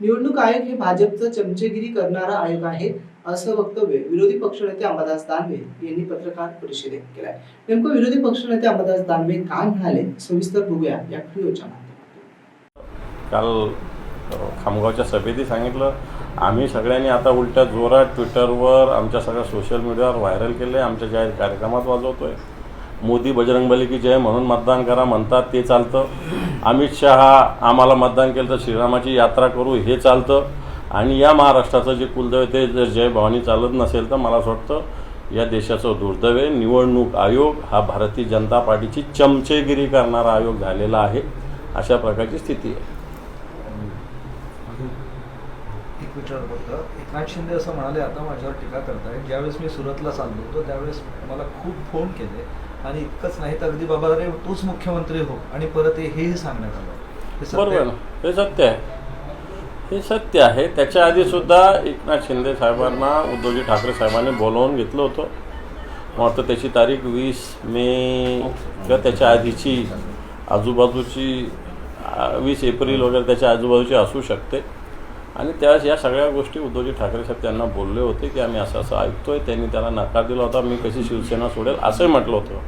निवडणूक आयोग हे भाजपचं चमचेगिरी करणारा आयोग आहे असं वक्तव्य विरोधी पक्षनेते अंबादास दानवे यांनी पत्रकार परिषदेत केलंय. नेमकं विरोधी पक्षनेते अंबादास दानवे काय म्हणाले? सविस्तर बघूया या व्हिडिओच्या माध्यमातून. काल खामगावच्या सभेतही सांगितलं आम्ही सगळ्यांनी आता उलट्या जोरात ट्विटरवर आमच्या सगळ्या सोशल मीडियावर व्हायरल केले आमच्या जाहीर कार्यक्रमात वाजवतोय. मोदी बजरंगबली की जय म्हणून मतदान करा म्हणतात ते चालतं. अमित शहा आम्हाला मतदान केलं तर श्रीरामाची यात्रा करू हे चालतं. आणि या महाराष्ट्राचं जे कुलदैव आहे जर जय भवानी चालत नसेल तर मला असं वाटतं या देशाचं दुर्दैव आहे. निवडणूक आयोग हा भारतीय जनता पार्टीची चमचेगिरी करणारा आयोग झालेला आहे. अशा प्रकारची स्थिती आहे. एक विचार होतं एकनाथ शिंदे असं म्हणाले आता माझ्यावर टीका करताय ज्यावेळेस मी सुरतला चाललो होतो त्यावेळेस मला खूप फोन केले. आणि इतकंच नाही तर अगदी बाबा अरे तूच मुख्यमंत्री हो. आणि परत हेही सांगण्यात आलं. हे बरोबर हे सत्य आहे. हे सत्य आहे. त्याच्या आधी सुद्धा एकनाथ शिंदे साहेबांना उद्धवजी ठाकरे साहेबांनी बोलावून घेतलं होतं. वाटतं त्याची तारीख वीस मे किंवा त्याच्या आधीची आजूबाजूची वीस एप्रिल वगैरे त्याच्या आजूबाजूची असू शकते. आणि त्यावेळेस या सगळ्या गोष्टी उद्धवजी ठाकरे साहेब त्यांना बोलले होते की आम्ही असं असं ऐकतोय त्यांनी त्याला नकार दिला होता मी कशी शिवसेना सोडेल असंही म्हटलं होतं.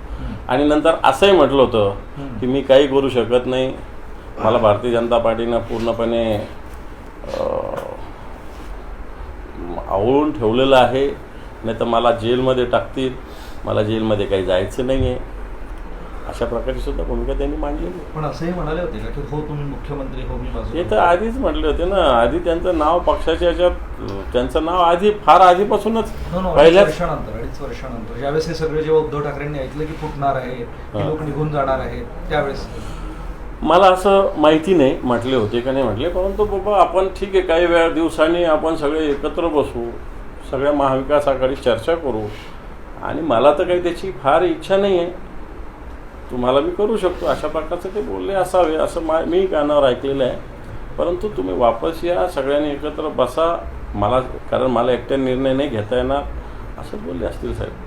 आणि नंतर असंही म्हटलं होतं की मी काही करू शकत नाही. मला भारतीय जनता पार्टीनं पूर्णपणे आवळून ठेवलेलं आहे. नाही तर मला जेलमध्ये टाकतील. मला जेलमध्ये काही जायचं नाही आहे अशा प्रकारची सुद्धा भूमिका त्यांनी मांडलेली आहे. पण असंही म्हणाले होते का की हो तुम्ही मुख्यमंत्री हो मी बाजूला तर आधीच म्हटले होते ना. आधी त्यांचं नाव पक्षाच्या याच्यात त्यांचं नाव आधी फार आधीपासूनच. पहिल्याच वर्षानंतर अडीच वर्षानंतर. ज्यावेळेस हे सगळे जेव्हा उद्धव ठाकरेंनी ऐकलं की फुटणार आहे लोक निघून जाणार आहेत त्यावेळेस मला असं माहिती नाही म्हटले होते का नाही म्हटले परंतु बाबा आपण ठीक आहे काही वेळा दिवसांनी आपण सगळे एकत्र बसू सगळ्या महाविकास आघाडी चर्चा करू. आणि मला तर काही त्याची फार इच्छा नाही आहे तुम्हाला मी करू शकतो. अशा प्रकारचं ते बोलले असावे. असं मा मी गाण्यावर ऐकलेलं आहे. परंतु तुम्ही वापस या सगळ्यांनी एकत्र बसा. मला कारण मला एकट्या निर्णय नाही घेता येणार. असं बोलले असतील साहेब.